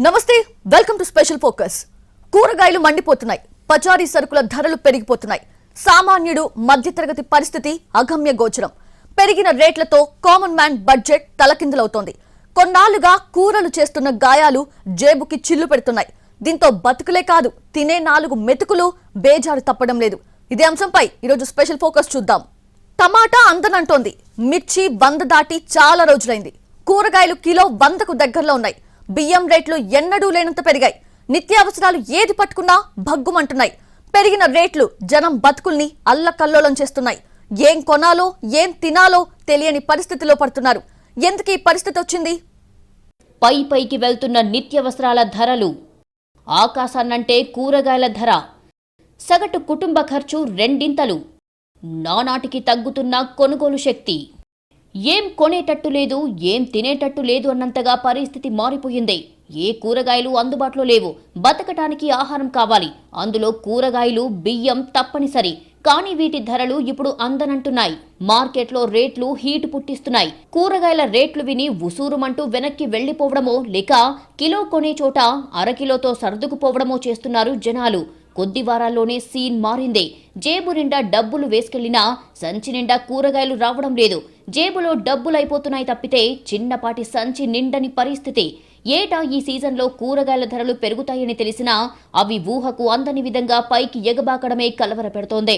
నమస్తే welcome to special focus. కూరగాయలు మండిపోతున్నాయి. పచారీ సరుకుల ధరలు పెరిగిపోతున్నాయి. సామాన్యుడు మధ్యతరగతి పరిస్థితి అగమ్య గోచరం. పెరిగిన రేట్లతో కామన్ మ్యాన్ బడ్జెట్ తలకిందులవుతోంది. కొన్నాళ్ళుగా కూరలు చేస్తున్న గాయాలు జేబుకి చిల్లు పెడుతున్నాయి. దీంతో బతుకులే కాదు తినే నాలుగు మెతుకులు బేజారు తప్పడం లేదు. ఇదే అంశంపై ఈరోజు స్పెషల్ ఫోకస్ చూద్దాం. టమాటా అందనంటోంది. మిర్చి వంద దాటి చాలా రోజులైంది. కూరగాయలు కిలో వందకు దగ్గరలో ఉన్నాయి. బియ్యం రేట్లు ఎన్నడూ లేనంత పెరిగాయి. నిత్యావసరాలు ఏది పట్టుకున్నా భగ్గుమంటున్నాయి. పెరిగిన రేట్లు జనం బతుకుల్ని అల్లకల్లోలం చేస్తున్నాయి. ఏం కొనాలో ఏం తినాలో తెలియని పరిస్థితిలో పడుతున్నారు. ఎందుకు ఈ పరిస్థితి వచ్చింది? పై పైకి వెళ్తున్న నిత్యవసరాల ధరలు. ఆకాశాన్నంటే కూరగాయల ధర. సగటు కుటుంబ ఖర్చు రెండింతలు. నానాటికి తగ్గుతున్న కొనుగోలు శక్తి. ఏం కొనేటట్టు లేదు ఏం తినేటట్టు లేదు అన్నంతగా పరిస్థితి మారిపోయింది. ఏ కూరగాయలు అందుబాటులో లేవు. బతకటానికి ఆహారం కావాలి. అందులో కూరగాయలు బియ్యం తప్పనిసరి. కానీ వీటి ధరలు ఇప్పుడు అందనంటున్నాయి. మార్కెట్లో రేట్లు హీట్ పుట్టిస్తున్నాయి. కూరగాయల రేట్లు విని ఉసూరుమంటూ వెనక్కి వెళ్ళిపోవడమో లేక కిలో కొనే చోట అరకిలోతో సర్దుకుపోవడమో చేస్తున్నారు జనాలు. కొద్ది వారాల్లోనే సీన్ మారింది. జేబు నిండా డబ్బులు వేసుకెళ్ళినా సంచి నిండా కూరగాయలు రావడం లేదు. జేబులో డబ్బులైపోతున్నాయి తప్పితే చిన్నపాటి సంచి నిండని పరిస్థితి. ఏటా ఈ సీజన్లో కూరగాయల ధరలు పెరుగుతాయని తెలిసినా అవి ఊహకు అందని విధంగా పైకి ఎగబాకడమే కలవర పెడుతోంది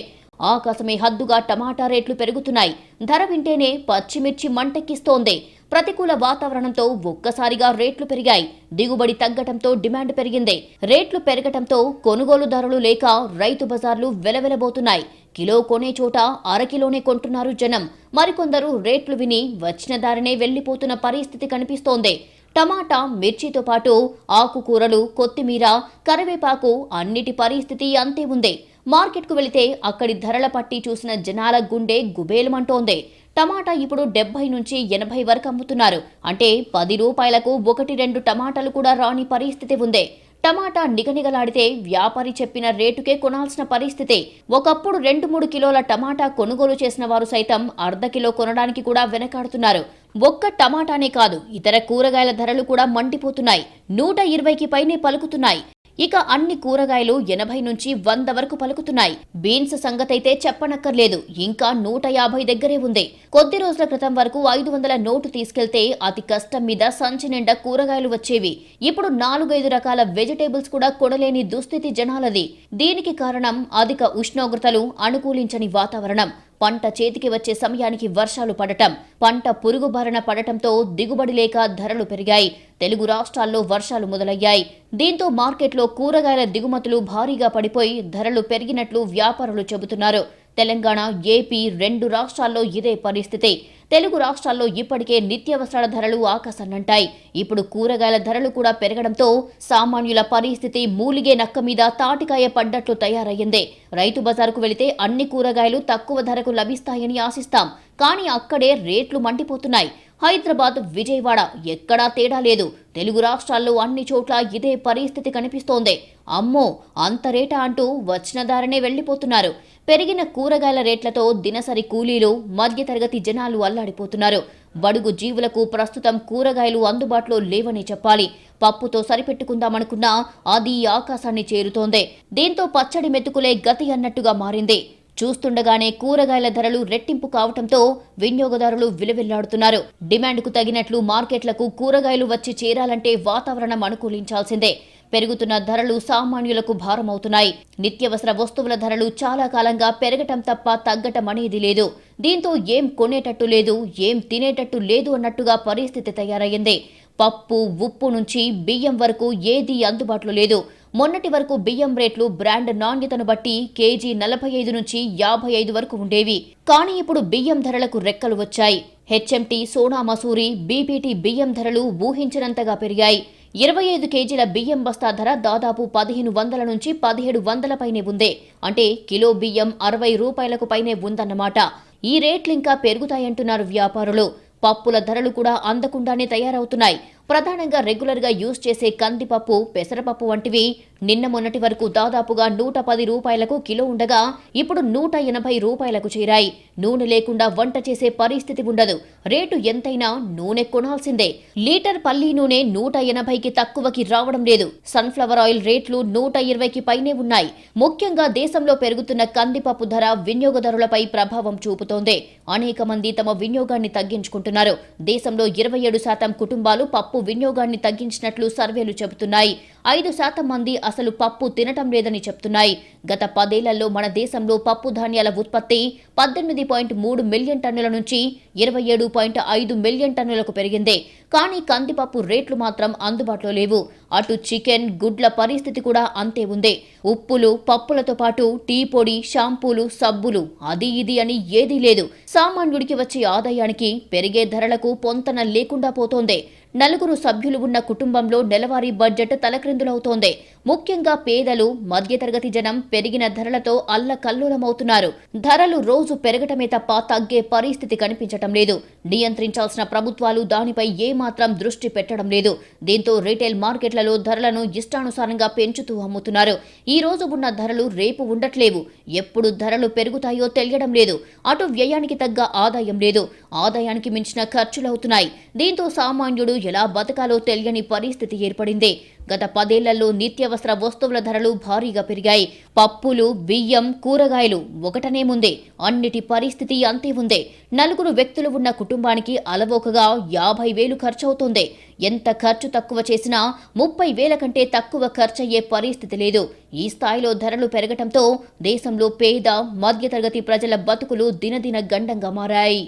ఆకాశమే హద్దుగా టమాటా రేట్లు పెరుగుతున్నాయి. ధర వింటేనే పచ్చిమిర్చి మంటెక్కిస్తోంది. ప్రతికూల వాతావరణంతో ఒక్కసారిగా రేట్లు పెరిగాయి. దిగుబడి తగ్గటంతో డిమాండ్ పెరిగింది. రేట్లు పెరగటంతో కొనుగోలుదారులు లేక రైతు బజార్లు వెలవెలబోతున్నాయి. కిలో కొనే చోట అరకిలోనే కొంటున్నారు జనం. మరికొందరు రేట్లు విని వచ్చిన దారినే వెళ్ళిపోతున్న పరిస్థితి కనిపిస్తోంది. టమాటా మిర్చితో పాటు ఆకుకూరలు కొత్తిమీర కరివేపాకు అన్నిటి పరిస్థితి అంతే ఉంది. మార్కెట్కు వెళితే అక్కడి ధరల పట్టి చూసిన జనాల గుండె గుబేలమంటోంది. టమాటా ఇప్పుడు డెబ్బై నుంచి ఎనభై వరకు అమ్ముతున్నారు. అంటే పది రూపాయలకు ఒకటి రెండు టమాటాలు కూడా రాని పరిస్థితి ఉంది. టమాటా నిగనిగలాడితే వ్యాపారి చెప్పిన రేటుకే కొనాల్సిన పరిస్థితి. ఒకప్పుడు రెండు మూడు కిలోల టమాటా కొనుగోలు చేసిన వారు సైతం అర్ధ కిలో కొనడానికి కూడా వెనకాడుతున్నారు. ఒక్క టమాటానే కాదు ఇతర కూరగాయల ధరలు కూడా మండిపోతున్నాయి. నూట ఇరవైకి పైనే పలుకుతున్నాయి. ఇక అన్ని కూరగాయలు ఎనభై నుంచి వంద వరకు పలుకుతున్నాయి. బీన్స్ సంగతైతే చెప్పనక్కర్లేదు. ఇంకా నూట యాభై దగ్గరే ఉంది. కొద్ది రోజుల క్రితం వరకు ఐదు వందల నోటు తీసుకెళ్తే అతి కష్టం మీద సంచి నిండా కూరగాయలు వచ్చేవి. ఇప్పుడు నాలుగైదు రకాల వెజిటేబుల్స్ కూడా కొనలేని దుస్థితి జనాలది. దీనికి కారణం అధిక ఉష్ణోగ్రతలు అనుకూలించని వాతావరణం. పంట చేతికి వచ్చే సమయానికి వర్షాలు పడటం పంట పురుగు బారిన పడటంతో దిగుబడి లేక ధరలు పెరిగాయి. తెలుగు రాష్ట్రాల్లో వర్షాలు మొదలయ్యాయి. దీంతో మార్కెట్లో కూరగాయల దిగుమతులు భారీగా పడిపోయి ధరలు పెరిగినట్లు వ్యాపారులు చెబుతున్నారు. తెలంగాణ ఏపీ రెండు రాష్ట్రాల్లో ఇదే పరిస్థితి. తెలుగు రాష్ట్రాల్లో ఇప్పటికే నిత్యావసరాల ధరలు ఆకాశాన్నంటాయి. ఇప్పుడు కూరగాయల ధరలు కూడా పెరగడంతో సామాన్యుల పరిస్థితి మూలిగే నక్క మీద తాటికాయ పడ్డట్లు తయారయ్యింది. రైతు బజారుకు వెళితే అన్ని కూరగాయలు తక్కువ ధరకు లభిస్తాయని ఆశిస్తాం. కానీ అక్కడే రేట్లు మండిపోతున్నాయి. హైదరాబాద్ విజయవాడ ఎక్కడా తేడా లేదు. తెలుగు రాష్ట్రాల్లో అన్ని చోట్ల ఇదే పరిస్థితి కనిపిస్తోంది. అమ్మో అంత రేటా అంటూ వచ్చిన దారినే వెళ్ళిపోతున్నారు పెరిగిన కూరగాయల రేట్లతో దినసరి కూలీలు మధ్యతరగతి జనాలు అల్లాడిపోతున్నారు. బడుగు జీవులకు ప్రస్తుతం కూరగాయలు అందుబాటులో లేవని చెప్పాలి. పప్పుతో సరిపెట్టుకుందామనుకున్నా అది ఆకాశాన్ని చేరుతోంది. దీంతో పచ్చడి మెతుకులే గతి అన్నట్టుగా మారింది. చూస్తుండగానే కూరగాయల ధరలు రెట్టింపు కావటంతో వినియోగదారులు విలువెల్లాడుతున్నారు. డిమాండ్కు తగినట్లు మార్కెట్లకు కూరగాయలు వచ్చి చేరాలంటే వాతావరణం అనుకూలించాల్సిందే. పెరుగుతున్న ధరలు సామాన్యులకు భారమవుతున్నాయి. నిత్యవసర వస్తువుల ధరలు చాలా కాలంగా పెరగటం తప్ప తగ్గటం అనేది లేదు. దీంతో ఏం కొనేటట్టు లేదు ఏం తినేటట్టు లేదు అన్నట్టుగా పరిస్థితి తయారయ్యింది. పప్పు ఉప్పు నుంచి బియ్యం వరకు ఏదీ అందుబాటులో లేదు. మొన్నటి వరకు బియ్యం రేట్లు బ్రాండ్ నాణ్యతను బట్టి కేజీ నలభై ఐదు నుంచి యాభై ఐదు వరకు ఉండేవి. కానీ ఇప్పుడు బియ్యం ధరలకు రెక్కలు వచ్చాయి. హెచ్ఎంటీ సోనా మసూరి బీపీటీ బియ్యం ధరలు ఊహించినంతగా పెరిగాయి. ఇరవై ఐదు కేజీల బియ్యం బస్తా ధర దాదాపు పదిహేను వందల నుంచి పదిహేడు వందల పైనే ఉంది. అంటే కిలో బియ్యం అరవై రూపాయలకు పైనే ఉందన్నమాట. ఈ రేట్లు ఇంకా పెరుగుతాయంటున్నారు వ్యాపారులు. పప్పుల ధరలు కూడా అందకుండానే తయారవుతున్నాయి. ప్రధానంగా రెగ్యులర్గా యూజ్ చేసే కందిపప్పు పెసరపప్పు వంటివి నిన్న మొన్నటి వరకు దాదాపుగా నూట పది రూపాయలకు కిలో ఉండగా ఇప్పుడు నూట ఎనభై రూపాయలకు చేరాయి. నూనె లేకుండా వంట చేసే పరిస్థితి ఉండదు. రేటు ఎంతైనా నూనె కొనాల్సిందే. లీటర్ పల్లీ నూనె నూట ఎనభైకి తక్కువకి రావడం లేదు. సన్ఫ్లవర్ ఆయిల్ రేట్లు నూట ఇరవైకి పైనే ఉన్నాయి. ముఖ్యంగా దేశంలో పెరుగుతున్న కందిపప్పు ధర వినియోగదారులపై ప్రభావం చూపుతోంది. అనేక మంది తమ వినియోగాన్ని తగ్గించుకుంటున్నారు. దేశంలో ఇరవై ఏడు శాతం కుటుంబాలు పప్పు వినియోగాన్ని తగ్గించినట్లు సర్వేలు చెబుతున్నాయి. ఐదు శాతం మంది అసలు పప్పు తినటం లేదని చెప్తున్నాయి గత పదేళ్ళలో మన దేశంలో పప్పు ధాన్యాల ఉత్పత్తి పద్దెనిమిది పాయింట్ మూడు మిలియన్ టన్నుల నుంచి ఇరవై ఏడు పాయింట్ ఐదు మిలియన్ టన్నులకు పెరిగింది. కానీ కందిపప్పు రేట్లు మాత్రం అందుబాటులో లేవు. అటు చికెన్ గుడ్ల పరిస్థితి కూడా అంతే ఉంది. ఉప్పులు పప్పులతో పాటు టీ పొడి షాంపూలు సబ్బులు అది ఇది అని ఏదీ లేదు. సామాన్యుడికి వచ్చే ఆదాయానికి పెరిగే ధరలకు పొంతన లేకుండా పోతోంది. నలుగురు సభ్యులు ఉన్న కుటుంబంలో నెలవారీ బడ్జెట్ తలక్రిందులవుతోంది. ముఖ్యంగా పేదలు మధ్యతరగతి జనం పెరిగిన ధరలతో అల్లకల్లోలమవుతున్నారు. ధరలు రోజు పెరగటమే తప్ప తగ్గే పరిస్థితి కనిపించటం లేదు. నియంత్రించాల్సిన ప్రభుత్వాలు దానిపై ఏమాత్రం దృష్టి పెట్టడం లేదు. దీంతో రీటైల్ మార్కెట్లలో ధరలను ఇష్టానుసారంగా పెంచుతూ అమ్ముతున్నారు. ఈ రోజు ఉన్న ధరలు రేపు ఉండట్లేవు. ఎప్పుడు ధరలు పెరుగుతాయో తెలియడం లేదు. అటు వ్యయానికి తగ్గ ఆదాయం లేదు. ఆదాయానికి మించిన ఖర్చులవుతున్నాయి. దీంతో సామాన్యుడు ఎలా బతకాలో తెలియని పరిస్థితి ఏర్పడింది. గత పదేళ్ళలో నిత్యావసర వస్తువుల ధరలు భారీగా పెరిగాయి. పప్పులు బియ్యం కూరగాయలు ఒకటనే ముందే. అన్నిటి పరిస్థితి అంతే ఉంది నలుగురు వ్యక్తులు ఉన్న కుటుంబానికి అలవోకగా యాభై వేలు ఖర్చవుతోంది. ఎంత ఖర్చు తక్కువ చేసినా ముప్పై వేల కంటే తక్కువ ఖర్చయ్యే పరిస్థితి లేదు. ఈ స్థాయిలో ధరలు పెరగటంతో దేశంలో పేద మధ్యతరగతి ప్రజల బతుకులు దినదిన గండంగా మారాయి.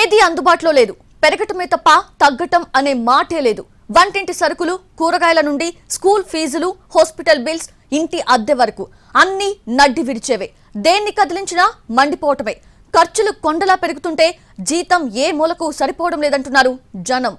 ఏది అందుబాటులో లేదు. పెరగటమే తప్ప తగ్గటం అనే మాటే లేదు. వంటింటి సరుకులు కూరగాయల నుండి స్కూల్ ఫీజులు హాస్పిటల్ బిల్స్ ఇంటి అద్దె వరకు అన్నీ నడ్డి విరిచేవే. దేన్ని కదిలించినా మండిపోవటమే. ఖర్చులు కొండలా పెరుగుతుంటే జీతం ఏ మూలకు సరిపోవడం లేదంటున్నారు జనం.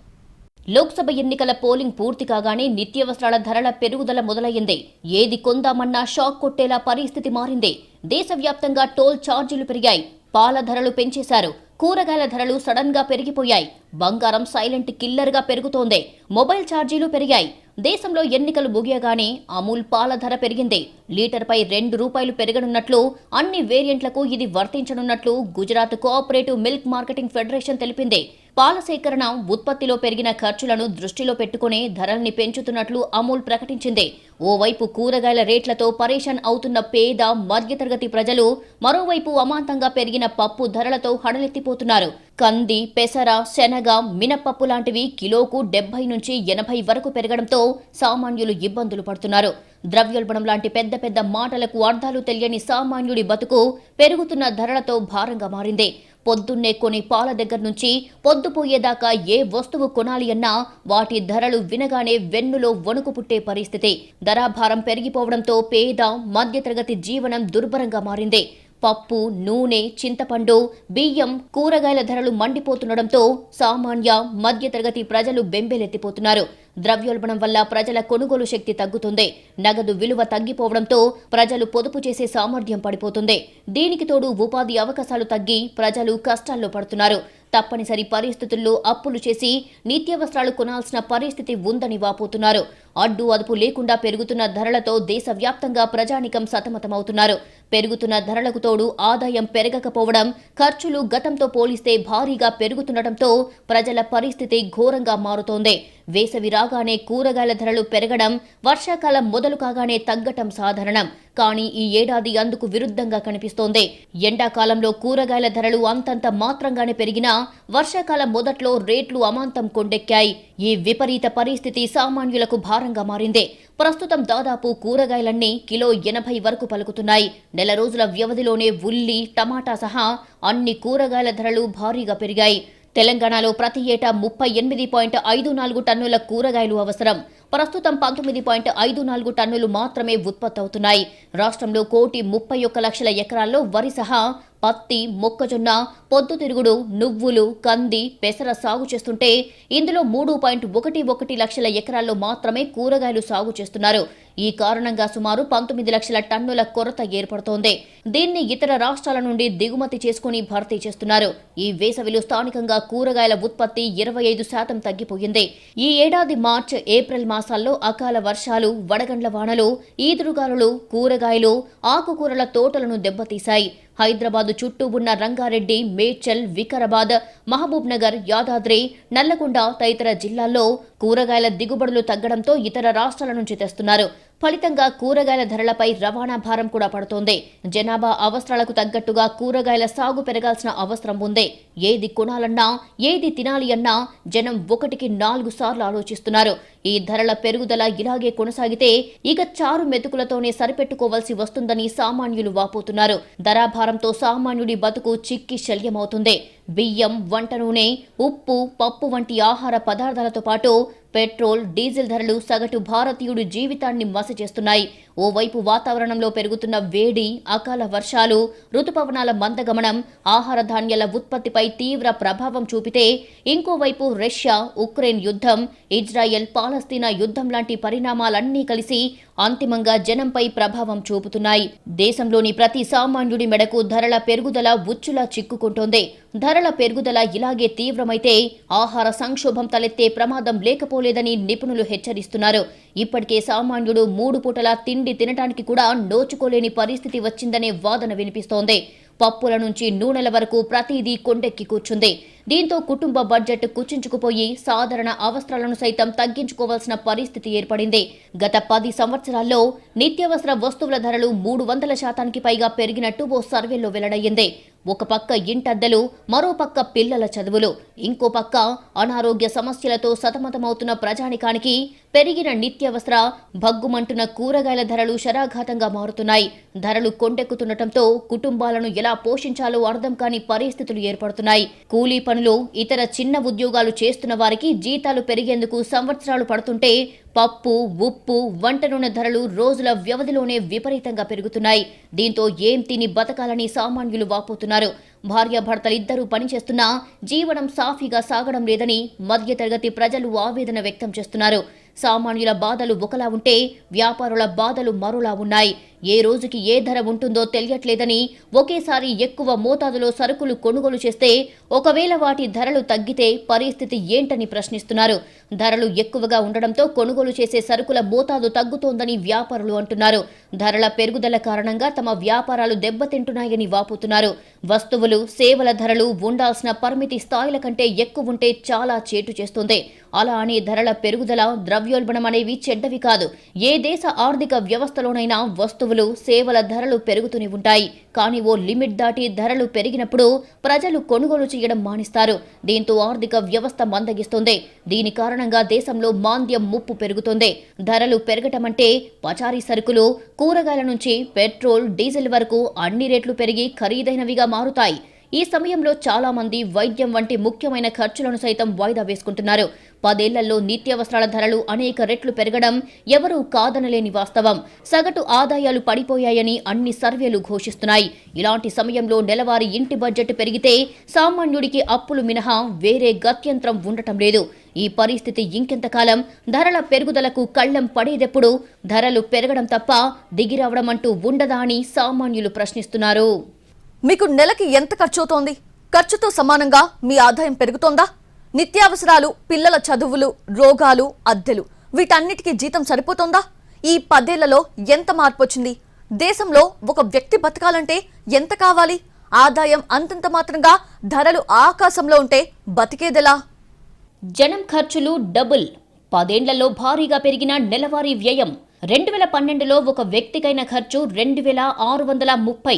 లోక్సభ ఎన్నికల పోలింగ్ పూర్తి కాగానే నిత్యావసరాల ధరల పెరుగుదల మొదలయ్యింది. ఏది కొందామన్నా షాక్ కొట్టేలా పరిస్థితి మారింది. దేశవ్యాప్తంగా టోల్ ఛార్జీలు పెరిగాయి. పాల ధరలు పెంచేశారు. కూరగాయల ధరలు సడన్గా పెరిగిపోయాయి. బంగారం సైలెంట్ కిల్లర్గా పెరుగుతోంది. మొబైల్ ఛార్జీలు పెరిగాయి. దేశంలో ఎన్నికలు ముగియగానే అమూల్ పాల ధర పెరిగింది. లీటర్పై రెండు రూపాయలు పెరగనున్నట్లు అన్ని వేరియంట్లకు ఇది వర్తించనున్నట్లు Gujarat cooperative milk marketing federation తెలిపింది. పాల సేకరణ ఉత్పత్తిలో పెరిగిన ఖర్చులను దృష్టిలో పెట్టుకునే ధరల్ని పెంచుతున్నట్లు అమూల్ ప్రకటించింది. ఓవైపు కూరగాయల రేట్లతో పరేషాన్ అవుతున్న పేద మధ్యతరగతి ప్రజలు మరోవైపు అమాంతంగా పెరిగిన పప్పు ధరలతో హడలెత్తిపోతున్నారు. కంది పెసర శనగ మినపప్పు లాంటివి కిలోకు డెబ్బై నుంచి ఎనభై వరకు పెరగడంతో సామాన్యులు ఇబ్బందులు పడుతున్నారు. ద్రవ్యోల్బణం లాంటి పెద్ద పెద్ద మాటలకు అర్థాలు తెలియని సామాన్యుడి బతుకు పెరుగుతున్న ధరలతో భారంగా మారింది. పొద్దున్నే కొని పాల దగ్గర నుంచి పొద్దుపోయేదాకా ఏ వస్తువు కొనాలి అన్నా వాటి ధరలు వినగానే వెన్నులో వణుకు పుట్టే పరిస్థితి. ధరాభారం పెరిగిపోవడంతో పేద మధ్యతరగతి జీవనం దుర్భరంగా మారింది. పప్పు నూనె చింతపండు బియ్యం కూరగాయల ధరలు మండిపోతుండటంతో సామాన్య మధ్యతరగతి ప్రజలు బెంబేలెత్తిపోతున్నారు. ద్రవ్యోల్బణం వల్ల ప్రజల కొనుగోలు శక్తి తగ్గుతుంది. నగదు విలువ తగ్గిపోవడంతో ప్రజలు పొదుపు చేసే సామర్థ్యం పడిపోతుంది. దీనికి తోడు ఉపాధి అవకాశాలు తగ్గి ప్రజలు కష్టాల్లో పడుతున్నారు. తప్పనిసరి పరిస్థితుల్లో అప్పులు చేసి నిత్యావసరాలు కొనాల్సిన పరిస్థితి ఉందని వాపోతున్నారు. అడ్డు అదుపు లేకుండా పెరుగుతున్న ధరలతో దేశవ్యాప్తంగా ప్రజానికం సతమతమవుతున్నారు. పెరుగుతున్న ధరలకు తోడు ఆదాయం పెరగకపోవడం ఖర్చులు గతంతో పోలిస్తే భారీగా పెరుగుతుండటంతో ప్రజల పరిస్థితి ఘోరంగా మారుతోంది. వేసవి రాగానే కూరగాయల ధరలు పెరగడం వర్షాకాలం మొదలు కాగానే తగ్గటం సాధారణం. కానీ ఈ ఏడాది అందుకు విరుద్ధంగా కనిపిస్తోంది. ఎండాకాలంలో కూరగాయల ధరలు అంతంత మాత్రంగానే పెరిగినా వర్షాకాలం మొదట్లో రేట్లు అమాంతం కొండెక్కాయి. ఈ విపరీత పరిస్థితి సామాన్యులకు భారంగా మారింది. ప్రస్తుతం దాదాపు కూరగాయలన్నీ కిలో ఎనభై వరకు పలుకుతున్నాయి. నెల రోజుల వ్యవధిలోనే ఉల్లి టమాటా సహా అన్ని కూరగాయల ధరలు భారీగా పెరిగాయి. తెలంగాణలో ప్రతి ఏటా ముప్పై ఎనిమిది పాయింట్ ఐదు నాలుగు టన్నుల కూరగాయలు అవసరం. ప్రస్తుతం పంతొమ్మిది పాయింట్ ఐదు నాలుగు టన్నులు మాత్రమే ఉత్పత్తి అవుతున్నాయి రాష్ట్రంలో కోటి ముప్పై ఒక్క లక్షల ఎకరాల్లో వరి సహా పత్తి మొక్కజొన్న పొద్దుతిరుగుడు నువ్వులు కంది పెసర సాగు చేస్తుంటే ఇందులో మూడు పాయింట్ ఒకటి ఒకటి లక్షల ఎకరాల్లో మాత్రమే కూరగాయలు సాగు చేస్తున్నారు. ఈ కారణంగా సుమారు పంతొమ్మిది లక్షల టన్నుల కొరత ఏర్పడుతోంది. దీన్ని ఇతర రాష్ట్రాల నుండి దిగుమతి చేసుకుని భర్తీ చేస్తున్నారు. ఈ వేసవిలో స్థానికంగా కూరగాయల ఉత్పత్తి ఇరవై ఐదు శాతం తగ్గిపోయింది. ఈ ఏడాది మార్చ్ ఏప్రిల్ మాసాల్లో అకాల వర్షాలు వడగండ్ల వానలు ఈదురుగాలులు కూరగాయలు ఆకుకూరల తోటలను దెబ్బతీశాయి. హైదరాబాద్ చుట్టూ ఉన్న రంగారెడ్డి మేడ్చల్ వికారాబాద్ మహబూబ్ నగర్ యాదాద్రి నల్లగొండ తదితర జిల్లాల్లో కూరగాయల దిగుబడులు తగ్గడంతో ఇతర రాష్ట్రాల నుంచి తెస్తున్నారు. ఫలితంగా కూరగాయల ధరలపై రవాణా భారం కూడా పడుతోంది. జనాభా అవసరాలకు తగ్గట్టుగా కూరగాయల సాగు పెరగాల్సిన అవసరం ఉంది. ఏది కొనాలన్నా ఏది తినాలి అన్నా జనం ఒకటికి నాలుగు సార్లు ఆలోచిస్తున్నారు. ఈ ధరల పెరుగుదల ఇలాగే కొనసాగితే ఇక చారు మెతుకులతోనే సరిపెట్టుకోవాల్సి వస్తుందని సామాన్యులు వాపోతున్నారు. ధరాభారంతో సామాన్యుడి బతుకు చిక్కి శల్యమవుతుంది. బియ్యం వంట నూనె ఉప్పు పప్పు వంటి ఆహార పదార్థాలతో పాటు పెట్రోల్ డీజిల్ ధరలు సగటు భారతీయుడి జీవితాన్ని మసి చేస్తున్నాయి ఓవైపు వాతావరణంలో పెరుగుతున్న వేడి అకాల వర్షాలు రుతుపవనాల మందగమనం ఆహార ధాన్యాల ఉత్పత్తిపై తీవ్ర ప్రభావం చూపితే ఇంకోవైపు రష్యా ఉక్రెయిన్ యుద్ధం ఇజ్రాయెల్ పాలస్తీనా యుద్ధం లాంటి పరిణామాలన్నీ కలిసి అంతిమంగా జనంపై ప్రభావం చూపుతున్నాయి. దేశంలోని ప్రతి సామాన్యుడి మెడకు ధరల పెరుగుదల ఉచ్చులా చిక్కుకుంటోంది. ధరల పెరుగుదల ఇలాగే తీవ్రమైతే ఆహార సంక్షోభం తలెత్తే ప్రమాదం లేకపోలేదని నిపుణులు హెచ్చరిస్తున్నారు. ఇప్పటికే సామాన్యుడు మూడు పూటల తిండి తినటానికి కూడా నోచుకోలేని పరిస్థితి వచ్చిందనే వాదన వినిపిస్తోంది. పప్పుల నుంచి నూనెల వరకు ప్రతిదీ కొండెక్కి కూర్చుంది. దీంతో కుటుంబ బడ్జెట్ కుచించుకుపోయి సాధారణ అవసరాలను సైతం తగ్గించుకోవాల్సిన పరిస్థితి ఏర్పడింది. గత పది సంవత్సరాల్లో నిత్యావసర వస్తువుల ధరలు మూడు వందల శాతానికి పైగా పెరిగినట్టు ఓ సర్వేలో వెల్లడయ్యింది. ఒక పక్క ఇంటద్దెలు మరో పక్క పిల్లల చదువులు. ఇంకో పక్క అనారోగ్య సమస్యలతో సతమతమవుతున్న ప్రజానికానికి పెరిగిన నిత్యావసర భగ్గుమంటున్న కూరగాయల ధరలు శరాఘాతంగా మారుతున్నాయి. ధరలు కొండెక్కుతుండటంతో కుటుంబాలను ఎలా పోషించాలో అర్థం కాని పరిస్థితులు ఏర్పడుతున్నాయి. కూలీ పనులు ఇతర చిన్న ఉద్యోగాలు చేస్తున్న వారికి జీతాలు పెరిగేందుకు సంవత్సరాలు పడుతుంటే పప్పు ఉప్పు వంట నూనె ధరలు రోజుల వ్యవధిలోనే విపరీతంగా పెరుగుతున్నాయి. దీంతో ఏం తిని బతకాలని సామాన్యులు వాపోతున్నారు. భార్యాభర్తలిద్దరూ పనిచేస్తున్నా జీవనం సాఫీగా సాగడం లేదని మధ్యతరగతి ప్రజలు ఆవేదన వ్యక్తం చేస్తున్నారు. సామాన్యుల బాధలు ఒకలా ఉంటే వ్యాపారుల బాధలు మరోలా ఉన్నాయి. ఏ రోజుకి ఏ ధర ఉంటుందో తెలియట్లేదని ఒకేసారి ఎక్కువ మోతాదులో సరుకులు కొనుగోలు చేస్తే ఒకవేళ వాటి ధరలు తగ్గితే పరిస్థితి ఏంటని ప్రశ్నిస్తున్నారు. ధరలు ఎక్కువగా ఉండడంతో కొనుగోలు చేసే సరుకుల మోతాదు తగ్గుతోందని వ్యాపారులు అంటున్నారు. ధరల పెరుగుదల కారణంగా తమ వ్యాపారాలు దెబ్బతింటున్నాయని వాపోతున్నారు. వస్తువులు సేవల ధరలు ఉండాల్సిన పరిమితి స్థాయిల కంటే ఎక్కువ ఉంటే చాలా చేటు చేస్తుంది. అలా అని ధరల పెరుగుదల ద్రవ్యోల్బణం అనేవి చెడ్డవి కాదు. ఏ దేశ ఆర్థిక వ్యవస్థలోనైనా వస్తువు వస్తువులు సేవల ధరలు పెరుగుతూనే ఉంటాయి. కానీ ఓ లిమిట్ దాటి ధరలు పెరిగినప్పుడు ప్రజలు కొనుగోలు చేయడం మానిస్తారు. దీంతో ఆర్థిక వ్యవస్థ మందగిస్తుంది. దీని కారణంగా దేశంలో మాంద్యం ముప్పు పెరుగుతుంది. ధరలు పెరగటం అంటే పచారీ సరుకులు కూరగాయల నుంచి పెట్రోల్ డీజిల్ వరకు అన్ని రేట్లు పెరిగి ఖరీదైనవిగా మారుతాయి. ఈ సమయంలో చాలా మంది వైద్యం వంటి ముఖ్యమైన ఖర్చులను సైతం వాయిదా వేసుకుంటున్నారు. పదేళ్ళలో నిత్యావసరాల ధరలు అనేక రెట్లు పెరగడం ఎవరూ కాదనలేని వాస్తవం. సగటు ఆదాయాలు పడిపోయాయని అన్ని సర్వేలు ఘోషిస్తున్నాయి. ఇలాంటి సమయంలో నెలవారీ ఇంటి బడ్జెట్ పెరిగితే సామాన్యుడికి అప్పులు మినహా వేరే గత్యంతరం ఉండటం లేదు. ఈ పరిస్థితి ఇంకెంతకాలం? ధరల పెరుగుదలకు కళ్ళెం పడేదెప్పుడు? ధరలు పెరగడం తప్ప దిగిరావడం అంటూ ఉండదా అని సామాన్యులు ప్రశ్నిస్తున్నారు. మీకు నెలకి ఎంత ఖర్చవుతోంది? ఖర్చుతో సమానంగా మీ ఆదాయం పెరుగుతోందా? నిత్యావసరాలు పిల్లల చదువులు రోగాలు అద్దెలు వీటన్నిటికీ జీతం సరిపోతుందా? ఈ పదేళ్ళలో ఎంత మార్పు వచ్చింది దేశంలో ఒక వ్యక్తి బతకాలంటే ఎంత కావాలి? ఆదాయం అంతంత మాత్రంగా ధరలు ఆకాశంలో ఉంటే బతికేదెలా? జనం ఖర్చులు డబుల్. పదేండ్లలో భారీగా పెరిగిన నెలవారీ వ్యయం. రెండు వేల పన్నెండులో ఒక వ్యక్తికైన ఖర్చు రెండు వేల ఆరు వందల ముప్పై.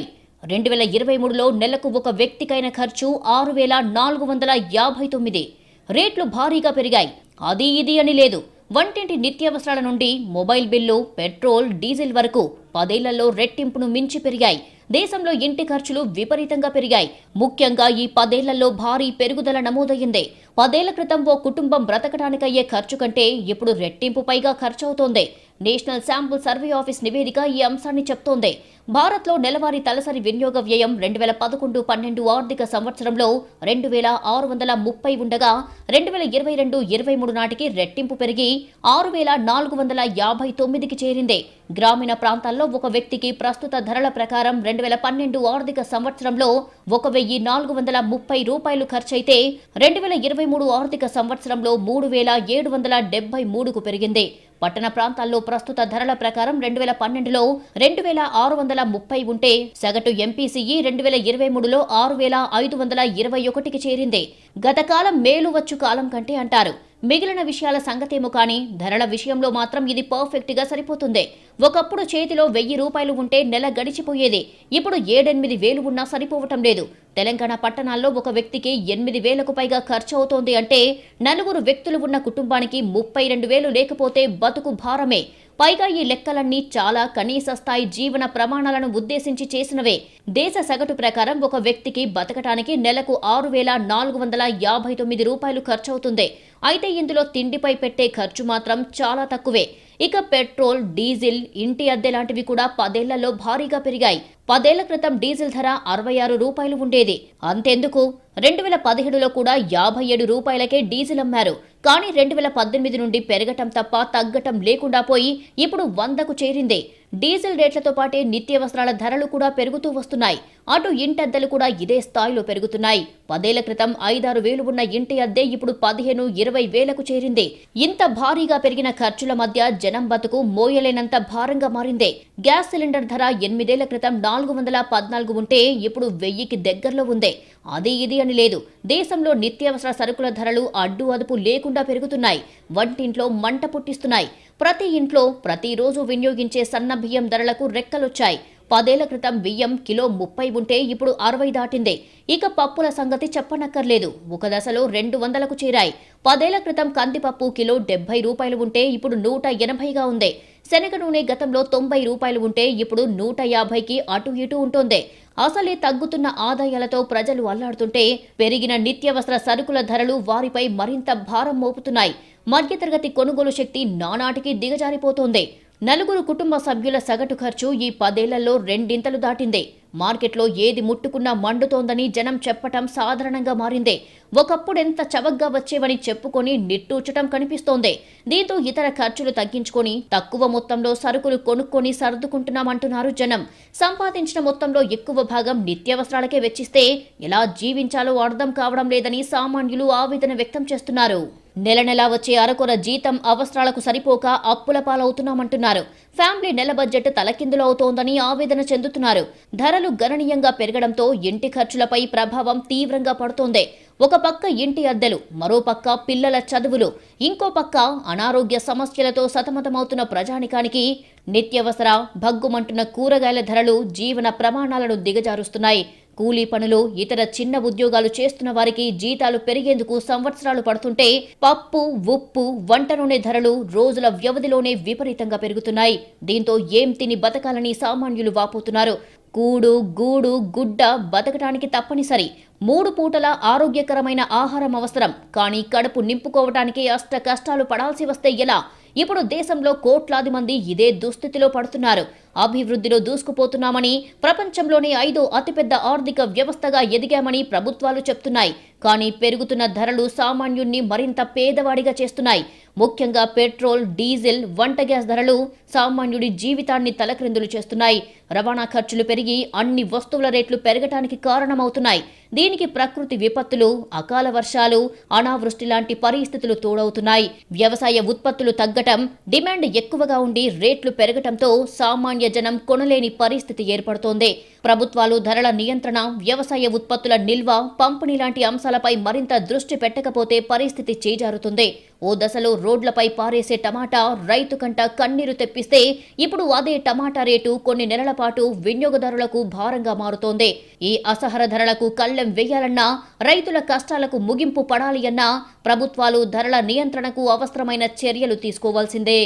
రెండు వేల ఇరవై మూడులో నెలకు ఒక వ్యక్తికైన ఖర్చు ఆరు వేల నాలుగు వందల యాభై తొమ్మిది. రేట్లు భారీగా పెరిగాయి. అది ఇది అని లేదు. వంటింటి నిత్యావసరాల నుండి మొబైల్ బిల్లు పెట్రోల్ డీజిల్ వరకు పదేళ్ళలో రెట్టింపును మించి పెరిగాయి. దేశంలో ఇంటి ఖర్చులు విపరీతంగా పెరిగాయి. ముఖ్యంగా ఈ పదేళ్ళలో భారీ పెరుగుదల నమోదయ్యింది. పదేళ్ళ క్రితం ఓ కుటుంబం బ్రతకడానికయ్యే ఖర్చు కంటే ఇప్పుడు రెట్టింపు పైగా ఖర్చవుతోంది. నేషనల్ శాంపుల్ సర్వే ఆఫీస్ నివేదిక ఈ అంశాన్ని చెప్తోంది. భారత్లో నెలవారీ తలసరి వినియోగ వ్యయం రెండు వేల పదకొండు పన్నెండు ఆర్థిక సంవత్సరంలో రెండు వేల ఆరు వందల ముప్పై ఉండగా రెండు వేల ఇరవై రెండు ఇరవై మూడు నాటికి రెట్టింపు పెరిగి ఆరు వేల నాలుగు వందల యాభై తొమ్మిదికి చేరింది. గ్రామీణ ప్రాంతాల్లో ఒక వ్యక్తికి ప్రస్తుత ధరల ప్రకారం రెండు వేల పన్నెండు ఆర్థిక సంవత్సరంలో ఒక వెయ్యి నాలుగు వందల ముప్పై రూపాయలు ఖర్చయితే రెండు వేల ఇరవై మూడు ఆర్థిక సంవత్సరంలో మూడు వేల ఏడు వందల డెబ్బై మూడుకు పెరిగింది. పట్టణ ప్రాంతాల్లో ప్రస్తుత ధరల ప్రకారం రెండు వేల పన్నెండులో రెండు వేల ఆరు వందల ముప్పై ఉంటే సగటు ఎంపీసీఈ రెండు వేల ఇరవై మూడులో ఆరు వేల ఐదు వందల ఇరవై ఒకటికి చేరింది. గతకాలం మేలు వచ్చు కాలం కంటే అంటారు. మిగిలిన విషయాల సంగతేమో కానీ ధరల విషయంలో మాత్రం ఇది పర్ఫెక్ట్గా సరిపోతుంది. ఒకప్పుడు చేతిలో వెయ్యి రూపాయలు ఉంటే నెల గడిచిపోయేది. ఇప్పుడు ఏడెనిమిది వేలు ఉన్నా సరిపోవటం లేదు. తెలంగాణ పట్టణాల్లో ఒక వ్యక్తికి ఎనిమిది వేలకు పైగా ఖర్చు అవుతోంది అంటే నలుగురు వ్యక్తులు ఉన్న కుటుంబానికి ముప్పై రెండు వేలు లేకపోతే బతుకు భారమే. పైగా ఈ లెక్కలన్నీ చాలా కనీస స్థాయి జీవన ప్రమాణాలను ఉద్దేశించి చేసినవే. దేశ సగటు ప్రకారం ఒక వ్యక్తికి బతకటానికి నెలకు ఆరు వేల నాలుగు వందల యాభై తొమ్మిది రూపాయలు ఖర్చవుతుంది. అయితే ఇందులో తిండిపై పెట్టే ఖర్చు మాత్రం చాలా తక్కువే. ఇక పెట్రోల్ డీజిల్ ఇంటి అద్దె లాంటివి కూడా పదేళ్ళలో భారీగా పెరిగాయి. పదేళ్ళ క్రితం డీజిల్ ధర అరవై ఆరు రూపాయలు ఉండేది. అంతెందుకు? రెండు వేల పదిహేడులో కూడా యాభై ఏడు రూపాయలకే డీజిల్ అమ్మారు. కానీ రెండు వేల పద్దెనిమిది నుండి పెరగటం తప్ప తగ్గటం లేకుండా పోయి ఇప్పుడు వందకు చేరింది. డీజిల్ రేట్లతో పాటే నిత్యావసరాల ధరలు కూడా పెరుగుతూ వస్తున్నాయి. అటు ఇంటద్దెలు కూడా ఇదే స్థాయిలో పెరుగుతున్నాయి. పదేళ్ళ క్రితం ఐదారు వేలు ఉన్న ఇంటి అద్దె ఇప్పుడు పదిహేను ఇరవై వేలకు చేరింది. ఇంత భారీగా పెరిగిన ఖర్చుల మధ్య జనం బతుకు మోయలేనంత భారంగా మారింది. గ్యాస్ సిలిండర్ ధర ఎనిమిదేళ్ళ క్రితం నాలుగు వందల పద్నాలుగు ఉంటే ఇప్పుడు వెయ్యికి దగ్గరలో ఉంది. అది ఇది అని లేదు. దేశంలో నిత్యావసర సరుకుల ధరలు అడ్డు అదుపు లేకుండా పెరుగుతున్నాయి. వంటింట్లో మంట పుట్టిస్తున్నాయి. ప్రతి ఇంట్లో ప్రతిరోజు వినియోగించే సన్న బియ్యం ధరలకు రెక్కలొచ్చాయి. పదేళ్ళ క్రితం బియ్యం కిలో ముప్పై ఉంటే ఇప్పుడు అరవై దాటింది. ఇక పప్పుల సంగతి చెప్పనక్కర్లేదు. ఒక దశలో రెండు వందలకు చేరాయి. పదేళ్ళ క్రితం కందిపప్పు కిలో డెబ్బై రూపాయలు ఉంటే ఇప్పుడు నూట ఎనభైగా ఉంది. శనగ నూనె గతంలో తొంభై రూపాయలు ఉంటే ఇప్పుడు నూట యాభైకి అటు ఇటు ఉంటుంది. అసలే తగ్గుతున్న ఆదాయాలతో ప్రజలు అల్లాడుతుంటే పెరిగిన నిత్యావసర సరుకుల ధరలు వారిపై మరింత భారం మోపుతున్నాయి. మధ్యతరగతి కొనుగోలు శక్తి నానాటికి దిగజారిపోతోంది. నలుగురు కుటుంబ సభ్యుల సగటు ఖర్చు ఈ పదేళ్ళలో రెండింతలు దాటిందే. మార్కెట్లో ఏది ముట్టుకున్నా మండుతోందని జనం చెప్పటం సాధారణంగా మారింది. ఒకప్పుడు ఎంత చవగ్గా వచ్చేవని చెప్పుకొని నిట్టూర్చటం కనిపిస్తోంది. దీంతో ఇతర ఖర్చులు తగ్గించుకొని తక్కువ మొత్తంలో సరుకులు కొనుక్కొని సర్దుకుంటున్నామంటున్నారు జనం. సంపాదించిన మొత్తంలో ఎక్కువ భాగం నిత్యావసరాలకే వెచ్చిస్తే ఎలా జీవించాలో అర్థం కావడం లేదని సామాన్యులు ఆవేదన వ్యక్తం చేస్తున్నారు. నెల నెలా వచ్చే అరకొర జీతం అవసరాలకు సరిపోక అప్పుల పాలవుతున్నామంటున్నారు. ఫ్యామిలీ నెల బడ్జెట్ తలకిందులు అవుతోందని ఆవేదన చెందుతున్నారు. ధరలు గణనీయంగా పెరగడంతో ఇంటి ఖర్చులపై ప్రభావం తీవ్రంగా పడుతోంది. ఒక పక్క ఇంటి అద్దెలు మరో పక్క పిల్లల చదువులు ఇంకో పక్క అనారోగ్య సమస్యలతో సతమతమవుతున్న ప్రజానికానికి నిత్యవసర భగ్గుమంటున్న కూరగాయల ధరలు జీవన ప్రమాణాలను దిగజారుస్తున్నాయి. కూలీ పనులు ఇతర చిన్న ఉద్యోగాలు చేస్తున్న వారికి జీతాలు పెరిగేందుకు సంవత్సరాలు పడుతుంటే పప్పు ఉప్పు వంట నూనె ధరలు రోజుల వ్యవధిలోనే విపరీతంగా పెరుగుతున్నాయి. దీంతో ఏం తిని బతకాలని సామాన్యులు వాపోతున్నారు. కూడు గూడు గుడ్డ బతకటానికి తప్పనిసరి. మూడు పూటల ఆరోగ్యకరమైన ఆహారం అవసరం. కానీ కడుపు నింపుకోవటానికి అష్ట కష్టాలు పడాల్సి వస్తే ఎలా? ఇప్పుడు దేశంలో కోట్లాది మంది ఇదే దుస్థితిలో పడుతున్నారు. అభివృద్ధిలో దూసుకుపోతున్నామని ప్రపంచంలోనే ఐదో అతిపెద్ద ఆర్థిక వ్యవస్థగా ఎదిగామని ప్రభుత్వాలు చెప్తున్నాయి. కానీ పెరుగుతున్న ధరలు సామాన్యుణ్ణి మరింత పేదవాడిగా చేస్తున్నాయి. ముఖ్యంగా పెట్రోల్ డీజిల్ వంట గ్యాస్ ధరలు సామాన్యుడి జీవితాన్ని తలక్రిందులు చేస్తున్నాయి. రవాణా ఖర్చులు పెరిగి అన్ని వస్తువుల రేట్లు పెరగటానికి కారణమవుతున్నాయి. దీనికి ప్రకృతి విపత్తులు అకాల వర్షాలు అనావృష్టి లాంటి పరిస్థితులు తోడవుతున్నాయి. వ్యవసాయ ఉత్పత్తులు తగ్గటం డిమాండ్ ఎక్కువగా ఉండి రేట్లు పెరగటంతో సామాన్య జనం కొనలేని పరిస్థితి ఏర్పడుతోంది. ప్రభుత్వాలు ధరల నియంత్రణ వ్యవసాయ ఉత్పత్తుల నిల్వ పంపిణీ లాంటి అంశాలపై మరింత దృష్టి పెట్టకపోతే పరిస్థితి చేజారుతుంది. ఓ దశలో రోడ్లపై పారేసే టమాటా రైతు కంట కన్నీరు తెప్పిస్తే ఇప్పుడు అదే టమాటా రేటు కొన్ని నెలల పాటు వినియోగదారులకు భారంగా మారుతోంది. ఈ అసహర ధరలకు కళ్ళెం వేయాలన్నా రైతుల కష్టాలకు ముగింపు పడాలి అన్నా ప్రభుత్వాలు ధరల నియంత్రణకు అవసరమైన చర్యలు తీసుకోవాల్సిందే.